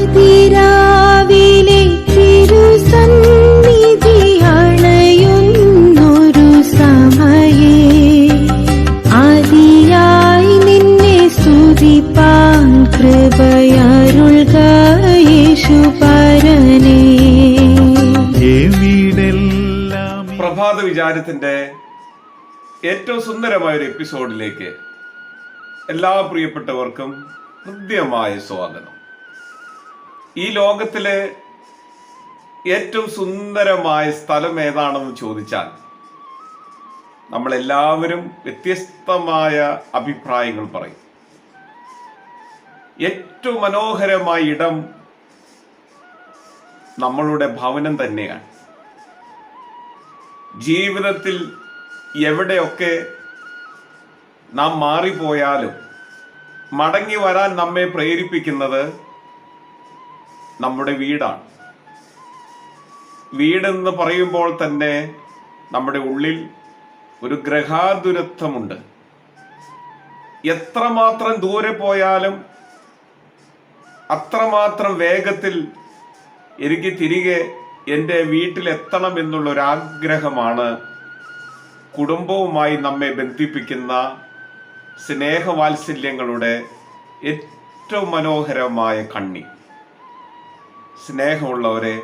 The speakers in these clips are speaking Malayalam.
അതിരാവിലെ തിരുസന്നിധി അണയുന്നൊരു സമയേ. നിന്നെ സ്തുതിപ്പാൻ കൃപയരുൾക പ്രഭാത വിചാരത്തിന്റെ ഏറ്റവും സുന്ദരമായ ഒരു എപ്പിസോഡിലേക്ക് എല്ലാ പ്രിയപ്പെട്ടവർക്കും ഹൃദ്യമായ സ്വാഗതം. ഈ ലോകത്തിലെ ഏറ്റവും സുന്ദരമായ സ്ഥലം ഏതാണെന്ന് ചോദിച്ചാൽ നമ്മളെല്ലാവരും വ്യത്യസ്തമായ അഭിപ്രായങ്ങൾ പറയും. ഏറ്റവും മനോഹരമായ ഇടം നമ്മളുടെ ഭവനം തന്നെയാണ്. ജീവിതത്തിൽ എവിടെയൊക്കെ നാം മാറിപ്പോയാലും മടങ്ങി വരാൻ നമ്മെ പ്രേരിപ്പിക്കുന്നത് നമ്മുടെ വീടാണ്. വീടെന്ന് പറയുമ്പോൾ തന്നെ നമ്മുടെ ഉള്ളിൽ ഒരു ഗ്രഹാതുരത്വമുണ്ട്. എത്രമാത്രം ദൂരെ പോയാലും അത്രമാത്രം വേഗത്തിൽ എനിക്ക് തിരികെ എന്റെ വീട്ടിലെത്തണം എന്നുള്ള ഒരു ആഗ്രഹമാണ് കുടുംബവുമായി നമ്മെ ബന്ധിപ്പിക്കുന്ന സ്നേഹവാത്സല്യങ്ങളുടെ ഏറ്റവും മനോഹരമായ കണ്ണി. സ്നേഹമുള്ളവരെ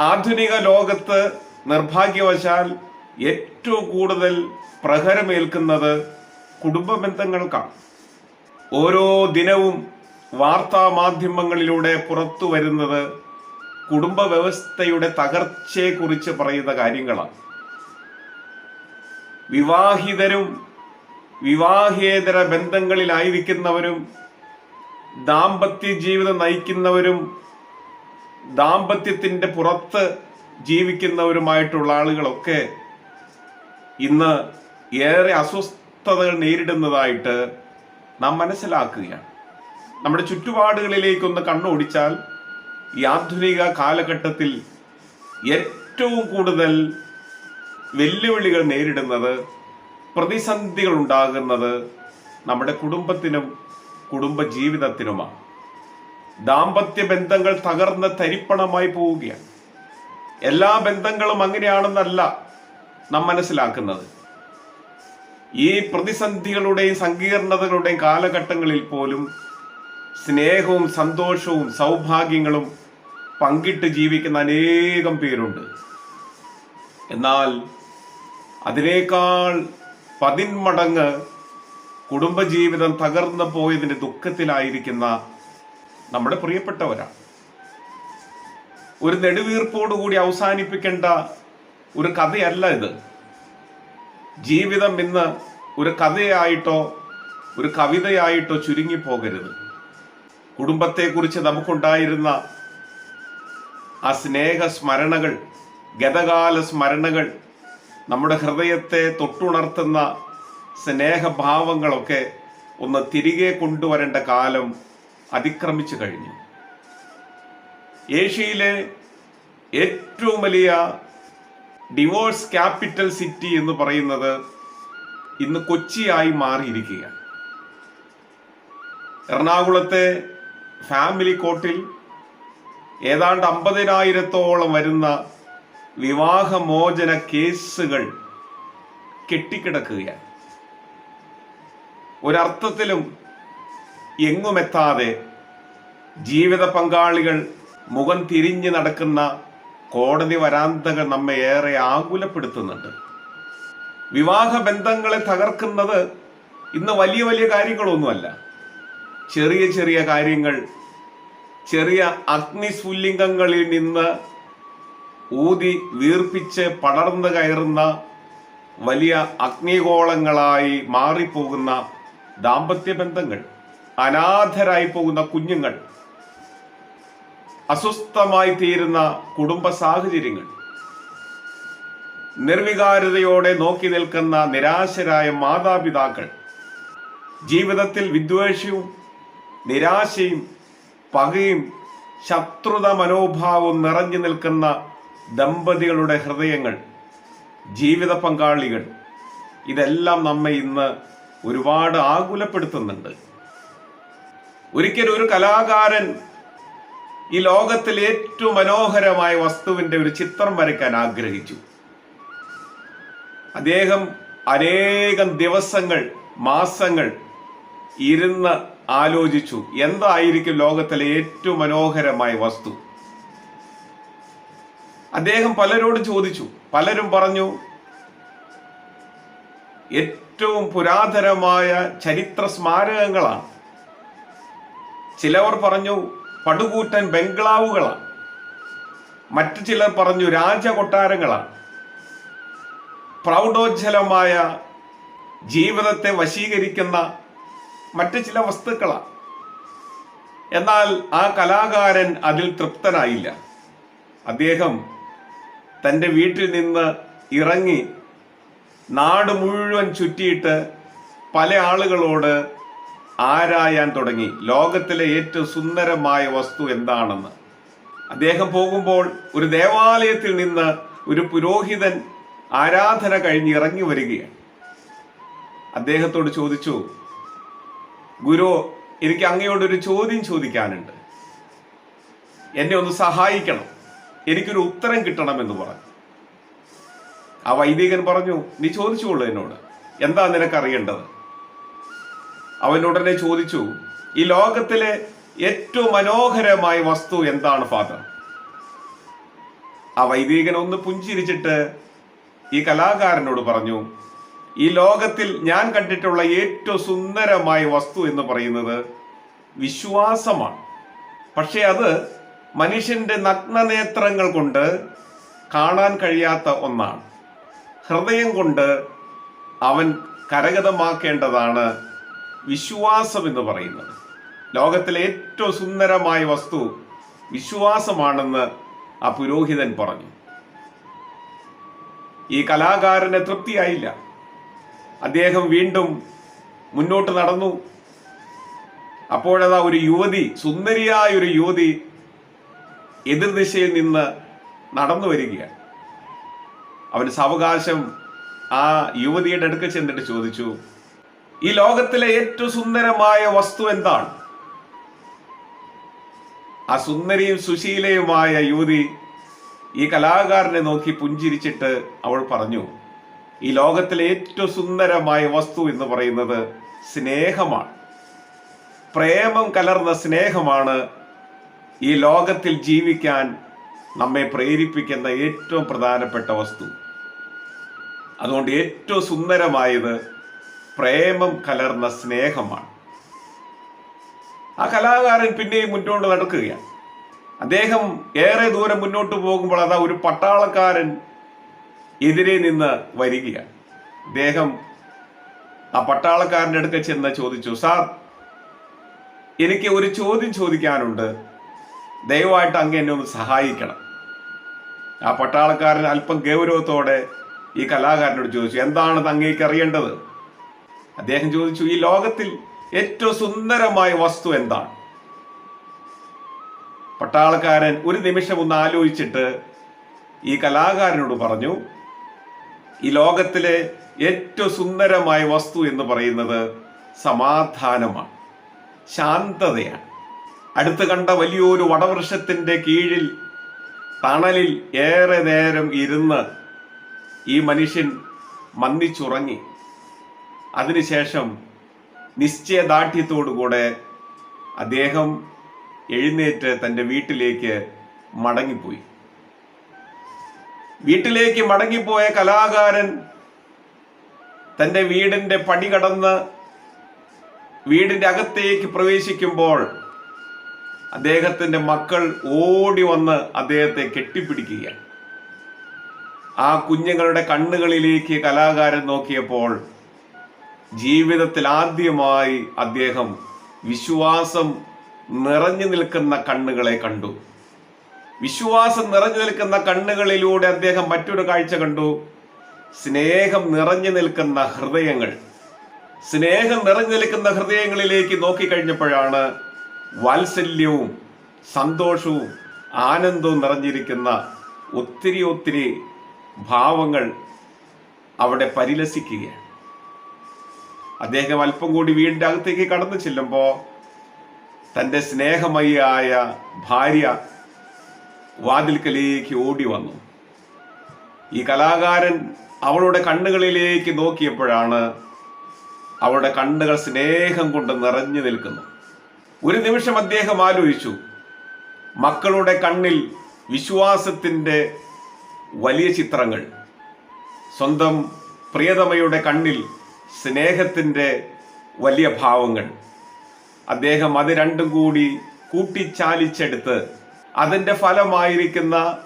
ആധുനിക ലോകത്ത് നിർഭാഗ്യവശാൽ ഏറ്റവും കൂടുതൽ പ്രഹരമേൽക്കുന്നത് കുടുംബ ബന്ധങ്ങൾക്കാണ് ഓരോ ദിനവും വാർത്താ മാധ്യമങ്ങളിലൂടെ പുറത്തു വരുന്നത് കുടുംബ വ്യവസ്ഥയുടെ തകർച്ചയെക്കുറിച്ച് പറയുന്ന കാര്യങ്ങളാണ്. വിവാഹിതരും വിവാഹേതര ബന്ധങ്ങളിലായിരിക്കുന്നവരും ദാമ്പത്യ ജീവിതം നയിക്കുന്നവരും ദാമ്പത്യത്തിന്റെ പുറത്ത് ജീവിക്കുന്നവരുമായിട്ടുള്ള ആളുകളൊക്കെ ഇന്ന് ഏറെ അസ്വസ്ഥതകൾ നേരിടുന്നതായിട്ട് നാം മനസ്സിലാക്കുകയാണ്. നമ്മുടെ ചുറ്റുപാടുകളിലേക്കൊന്ന് കണ്ണോടിച്ചാൽ ഈ ആധുനിക കാലഘട്ടത്തിൽ ഏറ്റവും കൂടുതൽ വെല്ലുവിളികൾ നേരിടുന്നത് പ്രതിസന്ധികൾ ഉണ്ടാകുന്നത് നമ്മുടെ കുടുംബത്തിനും കുടുംബ ജീവിതത്തിനുമാണ് ദാമ്പത്യ ബന്ധങ്ങൾ തകർന്ന് തരിപ്പണമായി പോവുകയാണ്. എല്ലാ ബന്ധങ്ങളും അങ്ങനെയാണെന്നല്ല നാം മനസ്സിലാക്കുന്നത്. ഈ പ്രതിസന്ധികളുടെയും സങ്കീർണതകളുടെയും കാലഘട്ടങ്ങളിൽ പോലും സ്നേഹവും സന്തോഷവും സൗഭാഗ്യങ്ങളും പങ്കിട്ട് ജീവിക്കുന്ന അനേകം പേരുണ്ട്. എന്നാൽ അതിനേക്കാൾ പതിന്മടങ്ങ് കുടുംബജീവിതം തകർന്നു പോയതിന്റെ ദുഃഖത്തിലായിരിക്കുന്ന നമ്മുടെ പ്രിയപ്പെട്ടവരാണ്. ഒരു നെടുവീർപ്പോടുകൂടി അവസാനിപ്പിക്കേണ്ട ഒരു കഥയല്ല ഇത്. ജീവിതം ഇന്ന് ഒരു കഥയായിട്ടോ ഒരു കവിതയായിട്ടോ ചുരുങ്ങി പോകരുത് കുടുംബത്തെക്കുറിച്ച് നമുക്കുണ്ടായിരുന്ന ആ സ്നേഹ സ്മരണകൾ ഗതകാല സ്മരണകൾ നമ്മുടെ ഹൃദയത്തെ തൊട്ടുണർത്തുന്ന സ്നേഹഭാവങ്ങളൊക്കെ ഒന്ന് തിരികെ കൊണ്ടുവരേണ്ട കാലം അതിക്രമിച്ചു കഴിഞ്ഞു. ഏഷ്യയിലെ ഏറ്റവും വലിയ ഡിവോഴ്സ് ക്യാപിറ്റൽ സിറ്റി എന്ന് പറയുന്നത് ഇന്ന് കൊച്ചിയായി മാറിയിരിക്കുകയാണ്. എറണാകുളത്തെ ഫാമിലി കോർട്ടിൽ ഏതാണ്ട് അമ്പതിനായിരത്തോളം വരുന്ന വിവാഹമോചന കേസുകൾ കെട്ടിക്കിടക്കുകയാണ്. ഒരർത്ഥത്തിലും എങ്ങുമെത്താതെ ജീവിത പങ്കാളികൾ മുഖം തിരിഞ്ഞ് നടക്കുന്ന കോടതി വരാന്തകൾ നമ്മെ ഏറെ ആകുലപ്പെടുത്തുന്നുണ്ട്. വിവാഹ ബന്ധങ്ങളെ തകർക്കുന്നത് ഇന്ന് വലിയ വലിയ കാര്യങ്ങളൊന്നുമല്ല. ചെറിയ ചെറിയ കാര്യങ്ങൾ ചെറിയ അഗ്നിസ്ഫുല്ലിംഗങ്ങളിൽ നിന്ന് ഊതി വീർപ്പിച്ച് പടർന്നു കയറുന്ന വലിയ അഗ്നിഗോളങ്ങളായി മാറിപ്പോകുന്ന ദാമ്പത്യ ബന്ധങ്ങൾ. അനാഥരായി പോകുന്ന കുഞ്ഞുങ്ങൾ അസ്വസ്ഥമായി തീരുന്ന കുടുംബ സാഹചര്യങ്ങൾ നിർവികാരതയോടെ നോക്കി നിൽക്കുന്ന നിരാശരായ മാതാപിതാക്കൾ ജീവിതത്തിൽ വിദ്വേഷവും നിരാശയും പകയും ശത്രുത മനോഭാവവും നിറഞ്ഞു നിൽക്കുന്ന ദമ്പതികളുടെ ഹൃദയങ്ങൾ ജീവിത പങ്കാളികൾ ഇതെല്ലാം നമ്മെ ഇന്ന് ഒരുപാട് ആകുലപ്പെടുത്തുന്നുണ്ട്. ഒരിക്കലും ഒരു കലാകാരൻ ഈ ലോകത്തിൽ ഏറ്റവും മനോഹരമായ വസ്തുവിന്റെ ഒരു ചിത്രം വരയ്ക്കാൻ ആഗ്രഹിച്ചു. അദ്ദേഹം അനേകം ദിവസങ്ങൾ മാസങ്ങൾ ഇരുന്ന് ആലോചിച്ചു എന്തായിരിക്കും ലോകത്തിലെ ഏറ്റവും മനോഹരമായ വസ്തു? അദ്ദേഹം പലരോട് ചോദിച്ചു. പലരും പറഞ്ഞു ഏറ്റവും പുരാതനമായ ചരിത്ര സ്മാരകങ്ങളാണ്. ചിലവർ പറഞ്ഞു പടുകൂറ്റൻ ബംഗ്ലാവുകളാണ് മറ്റു ചിലർ പറഞ്ഞു രാജകൊട്ടാരങ്ങളാണ് പ്രൗഢോജ്ജലമായ ജീവിതത്തെ വശീകരിക്കുന്ന മറ്റു ചില വസ്തുക്കളാണ് എന്നാൽ ആ കലാകാരൻ അതിൽ തൃപ്തനായില്ല. അദ്ദേഹം തന്റെ വീട്ടിൽ നിന്ന് ഇറങ്ങി നാട് മുഴുവൻ ചുറ്റിയിട്ട് പല ആളുകളോട് ആരായാൻ തുടങ്ങി. ലോകത്തിലെ ഏറ്റവും സുന്ദരമായ വസ്തു എന്താണെന്ന്. അദ്ദേഹം പോകുമ്പോൾ ഒരു ദേവാലയത്തിൽ നിന്ന് ഒരു പുരോഹിതൻ ആരാധന കഴിഞ്ഞ് ഇറങ്ങി വരികയാണ്. അദ്ദേഹത്തോട് ചോദിച്ചു ഗുരു എനിക്ക് അങ്ങയോട് ഒരു ചോദ്യം ചോദിക്കാനുണ്ട്. എന്നെ ഒന്ന് സഹായിക്കണം. എനിക്കൊരു ഉത്തരം കിട്ടണമെന്ന് പറഞ്ഞു. ആ വൈദികൻ പറഞ്ഞു നീ ചോദിച്ചോളൂ എന്നോട്. എന്താ നിനക്ക് അറിയേണ്ടത് അവൻ ഉടനെ ചോദിച്ചു ഈ ലോകത്തിലെ ഏറ്റവും മനോഹരമായ വസ്തു എന്താണ് ഫാദർ? ആ വൈദികൻ ഒന്ന് പുഞ്ചിരിച്ചിട്ട് ഈ കലാകാരനോട് പറഞ്ഞു ഈ ലോകത്തിൽ ഞാൻ കണ്ടിട്ടുള്ള ഏറ്റവും സുന്ദരമായ വസ്തു എന്ന് പറയുന്നത് വിശ്വാസമാണ്. പക്ഷെ അത് മനുഷ്യന്റെ നഗ്നനേത്രങ്ങൾ കൊണ്ട് കാണാൻ കഴിയാത്ത ഒന്നാണ്. ഹൃദയം കൊണ്ട് അവൻ കരഗതമാക്കേണ്ടതാണ് വിശ്വാസം എന്ന് പറയുന്നത്. ലോകത്തിലെ ഏറ്റവും സുന്ദരമായ വസ്തു വിശ്വാസമാണെന്ന് ആ പുരോഹിതൻ പറഞ്ഞു. ഈ കലാകാരന് തൃപ്തിയായില്ല. അദ്ദേഹം വീണ്ടും മുന്നോട്ട് നടന്നു. അപ്പോഴതാ ഒരു യുവതി സുന്ദരിയായ ഒരു യുവതി എതിർദിശയിൽ നിന്ന് നടന്നു വരികയാണ്. അവന് സാവകാശം ആ യുവതിയുടെ അടുക്ക ചെന്നിട്ട് ചോദിച്ചു ഈ ലോകത്തിലെ ഏറ്റവും സുന്ദരമായ വസ്തു എന്താണ്? ആ സുന്ദരിയും സുശീലയുമായ യുവതി ഈ കലാകാരനെ നോക്കി പുഞ്ചിരിച്ചിട്ട് അവൾ പറഞ്ഞു ഈ ലോകത്തിലെ ഏറ്റവും സുന്ദരമായ വസ്തു എന്ന് പറയുന്നത് സ്നേഹമാണ്. പ്രേമം കലർന്ന സ്നേഹമാണ് ഈ ലോകത്തിൽ ജീവിക്കാൻ നമ്മെ പ്രേരിപ്പിക്കുന്ന ഏറ്റവും പ്രധാനപ്പെട്ട വസ്തു. അതുകൊണ്ട് ഏറ്റവും സുന്ദരമായത് പ്രേമം കലർന്ന സ്നേഹമാണ്. ആ കലാകാരൻ പിന്നെയും മുന്നോട്ട് നടക്കുകയാണ്. അദ്ദേഹം ഏറെ ദൂരം മുന്നോട്ട് പോകുമ്പോൾ അതാ ഒരു പട്ടാളക്കാരൻ എതിരെ നിന്ന് വരികയാണ്. അദ്ദേഹം ആ പട്ടാളക്കാരന്റെ അടുക്ക ചെന്ന് ചോദിച്ചു സാർ എനിക്ക് ഒരു ചോദ്യം ചോദിക്കാനുണ്ട്. ദയവായിട്ട് അങ്ങ് എന്നെ ഒന്ന് സഹായിക്കണം. ആ പട്ടാളക്കാരൻ അല്പം ഗൗരവത്തോടെ ഈ കലാകാരനോട് ചോദിച്ചു എന്താണ് അങ്ങേക്ക് അറിയേണ്ടത് അദ്ദേഹം ചോദിച്ചു ഈ ലോകത്തിൽ ഏറ്റവും സുന്ദരമായ വസ്തു എന്താണ്? പട്ടാളക്കാരൻ ഒരു നിമിഷം ഒന്ന് ആലോചിച്ചിട്ട് ഈ കലാകാരനോട് പറഞ്ഞു ഈ ലോകത്തിലെ ഏറ്റവും സുന്ദരമായ വസ്തു എന്ന് പറയുന്നത് സമാധാനമാണ് ശാന്തതയാണ്. അടുത്ത് കണ്ട വലിയൊരു വടവൃക്ഷത്തിന്റെ കീഴിൽ തണലിൽ ഏറെ നേരം ഇരുന്ന് ഈ മനുഷ്യൻ മന്ദിച്ചുറങ്ങി. അതിനുശേഷം നിശ്ചയദാർഢ്യത്തോടുകൂടെ അദ്ദേഹം എഴുന്നേറ്റ് തന്റെ വീട്ടിലേക്ക് മടങ്ങിപ്പോയി. വീട്ടിലേക്ക് മടങ്ങിപ്പോയ കലാകാരൻ തന്റെ വീടിന്റെ പടി കടന്ന് വീടിന്റെ അകത്തേക്ക് പ്രവേശിക്കുമ്പോൾ അദ്ദേഹത്തിന്റെ മക്കൾ ഓടി വന്ന് അദ്ദേഹത്തെ കെട്ടിപ്പിടിക്കുകയാണ്. ആ കുഞ്ഞുങ്ങളുടെ കണ്ണുകളിലേക്ക് കലാകാരൻ നോക്കിയപ്പോൾ ജീവിതത്തിൽ ആദ്യമായി അദ്ദേഹം വിശ്വാസം നിറഞ്ഞു നിൽക്കുന്ന കണ്ണുകളെ കണ്ടു. വിശ്വാസം നിറഞ്ഞു നിൽക്കുന്ന കണ്ണുകളിലൂടെ അദ്ദേഹം മറ്റൊരു കാഴ്ച കണ്ടു. സ്നേഹം നിറഞ്ഞു നിൽക്കുന്ന ഹൃദയങ്ങൾ. സ്നേഹം നിറഞ്ഞു നിൽക്കുന്ന ഹൃദയങ്ങളിലേക്ക് നോക്കിക്കഴിഞ്ഞപ്പോഴാണ് വാത്സല്യവും സന്തോഷവും ആനന്ദവും നിറഞ്ഞിരിക്കുന്ന ഒത്തിരി ഒത്തിരി ഭാവങ്ങൾ അവിടെ പരിലസിക്കുകയാണ്. അദ്ദേഹം അല്പം കൂടി വീടിന്റെ അകത്തേക്ക് കടന്നു ചെല്ലുമ്പോൾ തന്റെ സ്നേഹമയിയായ ഭാര്യ വാതിൽക്കലേക്ക് ഓടി വന്നു. ഈ കലാകാരൻ അവളുടെ കണ്ണുകളിലേക്ക് നോക്കിയപ്പോഴാണ് അവളുടെ കണ്ണുകൾ സ്നേഹം കൊണ്ട് നിറഞ്ഞു നിൽക്കുന്നു ഒരു നിമിഷം അദ്ദേഹം ആലോചിച്ചു. മക്കളുടെ കണ്ണിൽ വിശ്വാസത്തിന്റെ വലിയ ചിത്രങ്ങൾ. സ്വന്തം പ്രിയതമയുടെ കണ്ണിൽ സ്നേഹത്തിന്റെ വലിയ ഭാവങ്ങൾ. അദ്ദേഹം അത് രണ്ടും കൂടി കൂട്ടിച്ചാലിച്ചെടുത്ത് അതിന്റെ ഫലമായിരിക്കുന്ന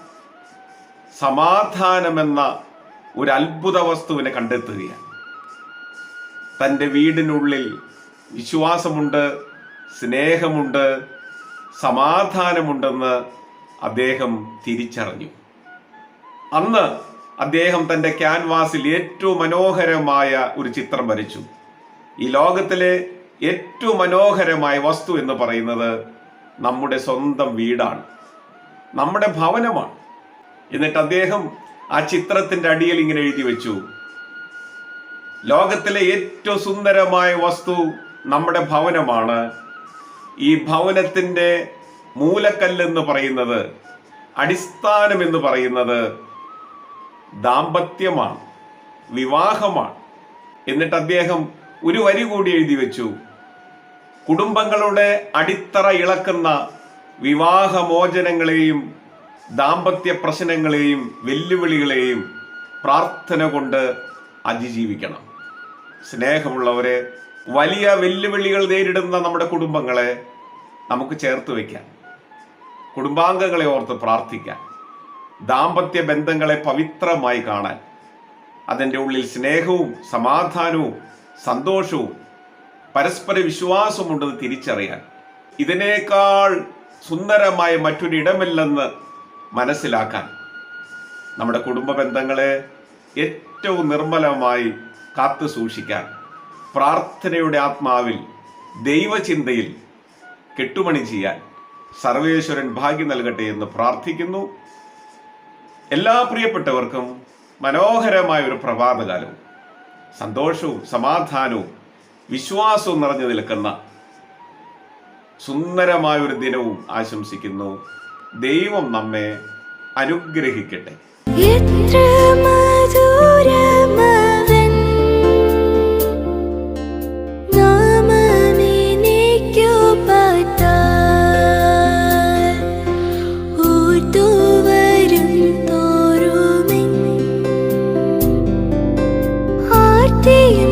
സമാധാനമെന്ന ഒരു അത്ഭുത വസ്തുവിനെ കണ്ടെത്തുകയാണ്. തന്റെ വീടിനുള്ളിൽ വിശ്വാസമുണ്ട് സ്നേഹമുണ്ട് സമാധാനമുണ്ടെന്ന് അദ്ദേഹം തിരിച്ചറിഞ്ഞു. അന്ന് അദ്ദേഹം തന്റെ ക്യാൻവാസിൽ ഏറ്റവും മനോഹരമായ ഒരു ചിത്രം വരച്ചു. ഈ ലോകത്തിലെ ഏറ്റവും മനോഹരമായ വസ്തു എന്ന് പറയുന്നത് നമ്മുടെ സ്വന്തം വീടാണ്. നമ്മുടെ ഭവനമാണ്. എന്നിട്ട് അദ്ദേഹം ആ ചിത്രത്തിന്റെ അടിയിൽ ഇങ്ങനെ എഴുതി വെച്ചു. ലോകത്തിലെ ഏറ്റവും സുന്ദരമായ വസ്തു നമ്മുടെ ഭവനമാണ്. ഈ ഭവനത്തിന്റെ മൂലക്കല്ലെന്ന് പറയുന്നത് അടിസ്ഥാനം എന്ന് പറയുന്നത് ദാമ്പത്യമാണ് വിവാഹമാണ്. എന്നിട്ട് അദ്ദേഹം ഒരു വരി കൂടി എഴുതി വെച്ചു. കുടുംബങ്ങളുടെ അടിത്തറ ഇളക്കുന്ന വിവാഹമോചനങ്ങളെയും ദാമ്പത്യ പ്രശ്നങ്ങളെയും വെല്ലുവിളികളെയും പ്രാർത്ഥന കൊണ്ട് അതിജീവിക്കണം. സ്നേഹമുള്ളവരെ വലിയ വെല്ലുവിളികൾ നേരിടുന്ന നമ്മുടെ കുടുംബങ്ങളെ നമുക്ക് ചേർത്ത് വയ്ക്കാം. കുടുംബാംഗങ്ങളെ ഓർത്ത് പ്രാർത്ഥിക്കാം. ദാമ്പത്യ ബന്ധങ്ങളെ പവിത്രമായി കാണാൻ അതിന്റെ ഉള്ളിൽ സ്നേഹവും സമാധാനവും സന്തോഷവും പരസ്പര വിശ്വാസവും ഉണ്ടെന്ന് തിരിച്ചറിയാൻ ഇതിനേക്കാൾ സുന്ദരമായ മറ്റൊരിടമില്ലെന്ന് മനസ്സിലാക്കാൻ നമ്മുടെ കുടുംബ ബന്ധങ്ങളെ ഏറ്റവും നിർമ്മലമായി കാത്തു സൂക്ഷിക്കാൻ പ്രാർത്ഥനയുടെ ആത്മാവിൽ ദൈവചിന്തയിൽ കെട്ടുമണി ചെയ്യാൻ സർവേശ്വരൻ ഭാഗ്യം നൽകട്ടെ എന്ന് പ്രാർത്ഥിക്കുന്നു. എല്ലാ പ്രിയപ്പെട്ടവർക്കും മനോഹരമായ ഒരു പ്രഭാതകാലവും സന്തോഷവും സമാധാനവും വിശ്വാസവും നിറഞ്ഞു നിൽക്കുന്ന സുന്ദരമായ ഒരു ദിനവും ആശംസിക്കുന്നു. ദൈവം നമ്മെ അനുഗ്രഹിക്കട്ടെ. എത്ര മധുര empty